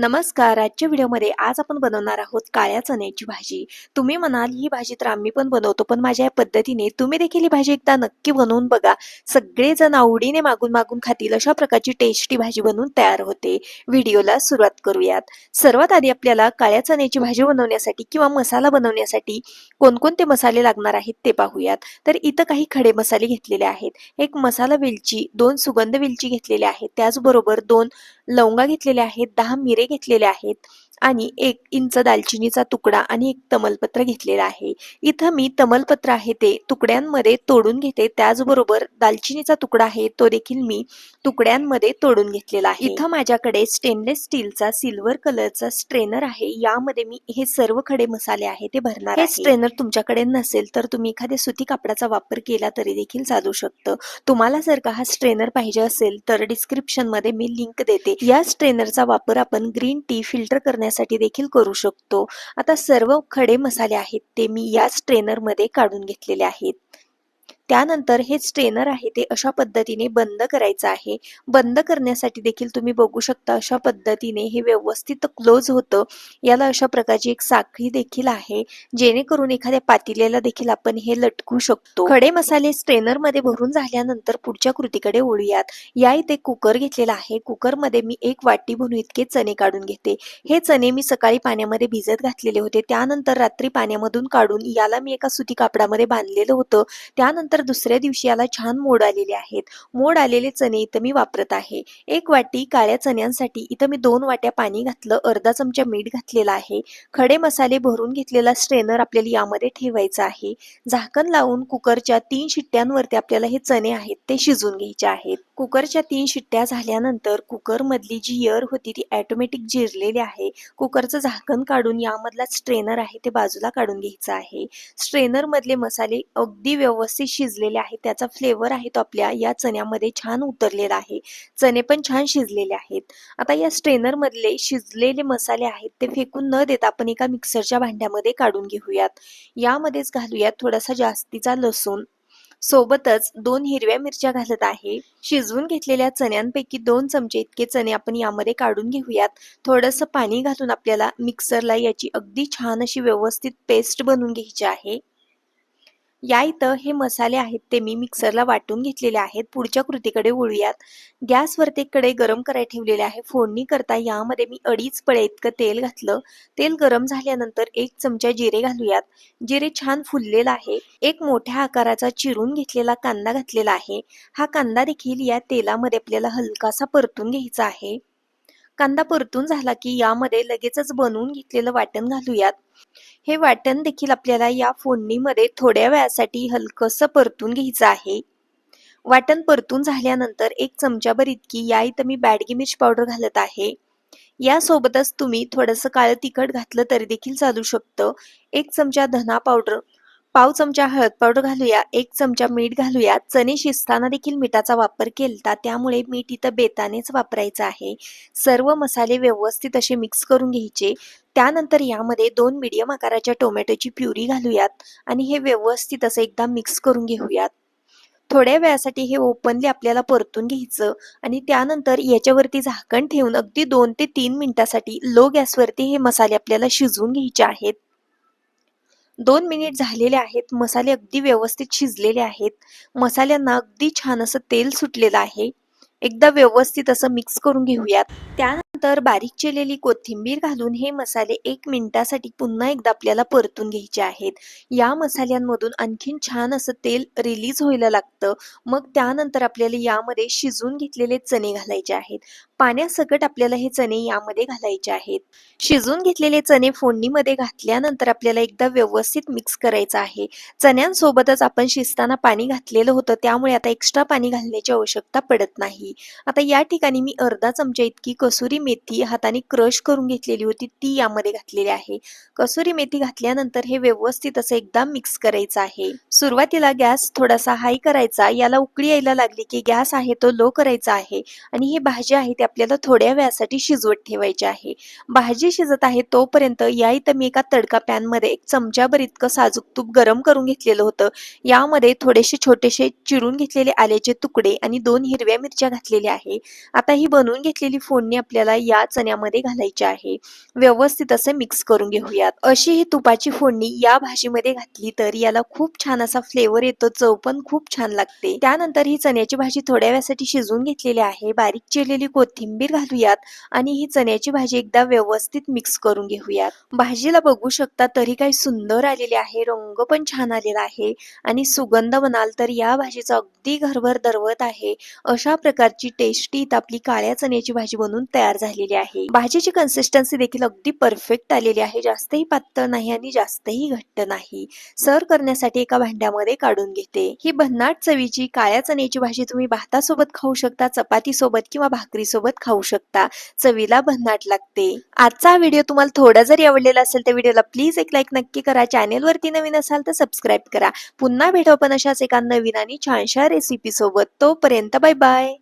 नमस्कार. आजच्या व्हिडिओमध्ये आज आपण बनवणार आहोत काळ्या चण्याची भाजी. तुम्ही म्हणाल ही भाजी तर आम्ही पण बनवतो पण माझ्या या पद्धतीने तुम्ही देखील ही भाजी एकदा नक्की बनवून बघा. सगळेजण आवडीने मागून मागून खातील अशा प्रकारची टेस्टी भाजी बनवून तयार होते. व्हिडिओला सुरुवात करूयात. सर्वात आधी आपल्याला काळ्या चण्याची भाजी बनवण्यासाठी किंवा मसाला बनवण्यासाठी कोणकोणते मसाले लागणार आहेत ते पाहूयात. तर इथं काही खडे मसाले घेतलेले आहेत. एक मसाला वेलची दोन सुगंध वेलची घेतलेले आहेत. त्याचबरोबर दोन लवंगा घेतलेल्या आहेत दहा मिरे घेतलेले आहेत. आणि एक इंच दालचिनीचा तुकडा आणि एक तमलपत्र घेतलेला आहे. इथं मी तमलपत्र आहे ते तुकड्यांमध्ये तोडून घेते. त्याचबरोबर दालचिनीचा तुकडा आहे तो देखील मी तुकड्यांमध्ये तोडून घेतलेला आहे. इथं माझ्याकडे स्टेनलेस स्टीलचा सिल्वर कलरचा स्ट्रेनर आहे. यामध्ये मी हे सर्व खडे मसाले आहे ते भरणार हे स्ट्रेनर तुमच्याकडे नसेल तर तुम्ही एखाद्या सुती कापडाचा वापर केला तरी देखील चालू शकतं. तुम्हाला जर का हा स्ट्रेनर पाहिजे असेल तर डिस्क्रिप्शनमध्ये मी लिंक देते. या स्ट्रेनरचा वापर आपण ग्रीन टी फिल्टर करण्यासाठी देखील करू शकतो. आता सर्व खडे मसाले आहेत ते मी याच ट्रेनरमध्ये काढून घेतलेले आहेत. त्यानंतर हे स्ट्रेनर आहे ते अशा पद्धतीने बंद करायचं आहे. बंद करण्यासाठी देखील तुम्ही बघू शकता अशा पद्धतीने हे व्यवस्थित क्लोज होतं. याला अशा प्रकारची एक साखळी देखील आहे जेणेकरून एखाद्या पातिलेला देखील आपण हे लटकू शकतो. खडे मसाले स्ट्रेनरमध्ये भरून झाल्यानंतर पुढच्या कृतीकडे ओळूयात या इथे कुकर घेतलेला आहे. कुकरमध्ये मी एक वाटी भरून इतके चणे काढून घेते. हे चणे मी सकाळी पाण्यामध्ये भिजत घातलेले होते. त्यानंतर रात्री पाण्यामधून काढून याला मी एका सुती कापडामध्ये बांधलेलं होतं. त्यानंतर दुसऱ्या दिवशी याला छान मोड आलेले आहेत. मोड आलेले चणे इथं मी वापरत आहे. एक वाटी काळ्या चण्यांसाठी इथं मी दोन वाट्या पाणी घातलं. अर्धा चमचा मीठ घातलेला आहे. खडे मसाले भरून घेतलेला स्ट्रेनर आपल्याला यामध्ये ठेवायचा आहे. झाकण लावून कुकरच्या तीन शिट्ट्यांवरती आपल्याला हे चणे आहेत ते शिजून घ्यायचे आहेत. कुकरच्या तीन शिट्ट्या झाल्यानंतर कुकर मधली जी एअर होती ती ऑटोमॅटिक जिरलेली आहे. कुकरचं झाकण काढून यामधला स्ट्रेनर आहे ते बाजूला काढून घ्यायचं आहे. स्ट्रेनर मधले मसाले अगदी व्यवस्थित शिजलेले आहे त्याचा फ्लेवर आहे तो आपल्या या चण्यामध्ये छान उतरलेला आहे. चणे पण छान शिजलेले आहेत. आता या स्ट्रेनर मधले शिजलेले मसाले आहेत ते फेकून न देता आपण एका मिक्सरच्या भांड्यामध्ये काढून घेऊयात. यामध्येच घालूयात थोडासा जास्तीचा लसूण. सोबतच दोन हिरव्या मिरच्या घालत आहे. शिजवून घेतलेल्या चण्यांपैकी दोन चमचे इतके चणे आपण यामध्ये काढून घेऊयात. थोडंसं पाणी घालून आपल्याला मिक्सरला याची अगदी छान अशी व्यवस्थित पेस्ट बनवून घ्यायची आहे. या इथं हे मसाले आहेत ते मी मिक्सरला वाटून घेतलेले आहेत. पुढच्या कृतीकडे वळूयात. गॅसवरती कडे गरम करायला ठेवलेले आहे. फोडणी करता यामध्ये मी अडीच पळे इतकं तेल घातलं. तेल गरम झाल्यानंतर एक चमचा जिरे घालूयात. जिरे छान फुललेला आहे. एक मोठ्या आकाराचा चिरून घेतलेला कांदा घातलेला आहे. हा कांदा देखील या तेलामध्ये आपल्याला हलकासा परतून घ्यायचा आहे. कांदा परतून झाला की यामध्ये लगेचच बनवून घेतलेलं वाटण घालूयात. हे वाटण देखील आपल्याला या फोडणीमध्ये थोड्या वेळासाठी हलकस परतून घ्यायचं आहे. वाटण परतून झाल्यानंतर एक चमचाभर इतकी या इथं मी बॅडगी मिर्च पावडर घालत आहे. यासोबतच तुम्ही थोडंसं काळं तिखट घातलं तरी देखील चालू शकतं. एक चमचा धना पावडर पाव चमचा हळद पावडर घालूया एक चमचा मीठ घालूया. चणे शिजताना देखील मिठाचा वापर केलता त्यामुळे मीठ इथं बेतानेच वापरायचं आहे. सर्व मसाले व्यवस्थित असे मिक्स करून घ्यायचे. त्यानंतर यामध्ये दोन मीडियम आकाराच्या टोमॅटोची प्युरी घालूयात आणि हे व्यवस्थित असं एकदा मिक्स करून घेऊयात. थोड्या वेळासाठी हे ओपनली आपल्याला परतून घ्यायचं आणि त्यानंतर याच्यावरती झाकण ठेवून अगदी दोन ते तीन मिनिटासाठी लो गॅसवरती हे मसाले आपल्याला शिजवून घ्यायचे आहेत. दोन मिनिट झालेले आहेत. मसाले अगदी व्यवस्थित शिजलेले आहेत. मसाल्यांना अगदी छान असं तेल सुटलेलं आहे. एकदा व्यवस्थित असं मिक्स करून घेऊयात. त्या त्यानंतर बारीक चिरलेली कोथिंबीर घालून हे मसाले एक मिनिटासाठी पुन्हा एकदा आपल्याला परतून घ्यायचे आहेत. या मसाल्यांमधून आणखीन छान असं तेल रिलीज व्हायला लागतं. मग त्यानंतर आपल्याला यामध्ये शिजून घेतलेले चणे घालायचे आहेत. पाण्यासकट आपल्याला हे चणे यामध्ये घालायचे आहेत. शिजून घेतलेले चणे फोडणीमध्ये घातल्यानंतर आपल्याला एकदा व्यवस्थित मिक्स करायचं आहे. चण्यांसोबतच आपण शिजताना पाणी घातलेलं होतं त्यामुळे आता एक्स्ट्रा पाणी घालण्याची आवश्यकता पडत नाही. आता या ठिकाणी मी अर्धा चमचा इतकी कसुरी मेथी हाताने क्रश करून घेतलेली होती ती यामध्ये घातलेली आहे. कसुरी मेथी घातल्यानंतर हे व्यवस्थित असं एकदा मिक्स करायचं आहे. सुरुवातीला गॅस थोडासा हाय करायचा याला उकळी यायला लागली की गॅस आहे तो लो करायचा आहे आणि ही भाजी आहे ती आपल्याला थोड्या वेळासाठी शिजवत ठेवायची आहे. भाजी शिजत आहे तोपर्यंत या इथं मी एका तडका पॅनमध्ये एक चमच्याभर इतकं साजूक तूप गरम करून घेतलेलं होतं. यामध्ये थोडेसे छोटेसे चिरून घेतलेले आल्याचे तुकडे आणि दोन हिरव्या मिरच्या घातलेल्या आहे. आता ही बनवून घेतलेली फोडणी आपल्याला आपल्याला या चण्यामध्ये घालायचे आहे. व्यवस्थित असे मिक्स करून घेऊयात. अशी ही तुपाची फोडणी या भाजीमध्ये घातली तर याला खूप छान असा फ्लेवर येतो चव पण खूप छान लागते. त्यानंतर ही चण्याची भाजी थोड्या वेळासाठी शिजवून घेतलेली आहे. बारीक चिरलेली कोथिंबीर घालूयात आणि ही चण्याची भाजी एकदा व्यवस्थित मिक्स करून घेऊयात. भाजीला बघू शकता तरी काही सुंदर आलेले आहे रंग पण छान आलेला आहे आणि सुगंध म्हणाल तर या भाजीचा अगदी घरभर दरवत आहे. अशा प्रकारची टेस्टी आपली काळ्या चण्याची भाजी बनवून तयार झालेली आहे. भाजीची कन्सिस्टन्सी देखील अगदी परफेक्ट आलेली आहे. जास्तही पातळ नाही आणि जास्तही घट्ट नाही. सर्व करण्यासाठी एका भांड्यामध्ये काढून घेते. ही भन्नाट चवीची काळ्या चण्याची भाजी तुम्ही भातासोबत खाऊ शकता चपाती सोबत किंवा भाकरी सोबत खाऊ शकता. चवीला भन्नाट लागते. आजचा व्हिडिओ तुम्हाला थोडा जरी आवडलेला असेल तर व्हिडिओला प्लीज एक लाईक नक्की करा. चॅनेलवरती नवीन असाल तर सबस्क्राईब करा. पुन्हा भेटू आपण अशाच एका नवीन आणि छानशा रेसिपी सोबत. तोपर्यंत बाय बाय